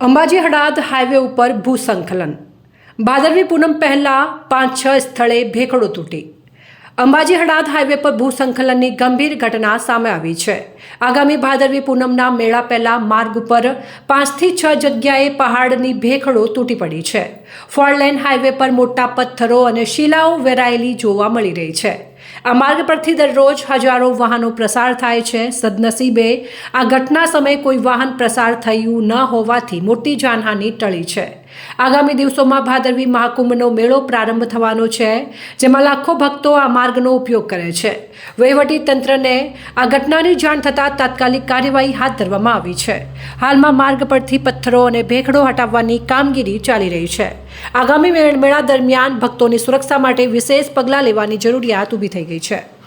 Ambaji Hadad highway ઉપર ભૂસંકલન. ભાદરવી પૂનમ પહેલાં પાંચ છ સ્થળે ભેખડો તૂટી. અંબાજી હડાદ હાઈવે પર ભૂસંકલનની ગંભીર ઘટના સામે આવી છે. આગામી ભાદરવી પૂનમના મેળા પહેલાં માર્ગ ઉપર પાંચથી છ જગ્યાએ પહાડની ભેખડો તૂટી પડી છે. ફોરલેન હાઈવે પર મોટા પથ્થરો અને શિલાઓ વેરાયેલી જોવા મળી રહી છે. આ માર્ગ પરથી દરરોજ હજારો વાહનો પ્રસાર થાય છે. સદનસીબે આ ઘટના સમયે કોઈ વાહન પ્રસાર થયું ન હોવાથી મોટી જાનહાનિ ટળી છે. આગામી દિવસોમાં ભાદરવી મહાકુંભનો મેળો પ્રારંભ થવાનો છે, જેમાં લાખો ભક્તો આ માર્ગનો ઉપયોગ કરે છે. વહીવટી તંત્રને આ ઘટનાની જાણ થતાં તાત્કાલિક કાર્યવાહી હાથ ધરવામાં આવી છે. હાલમાં માર્ગ પરથી પથ્થરો અને ભેખડો હટાવવાની કામગીરી ચાલી રહી છે. આગામી મેળા દરમિયાન ભક્તોની સુરક્ષા માટે વિશેષ પગલાં લેવાની જરૂરિયાત ઊભી થઈ ગઈ છે.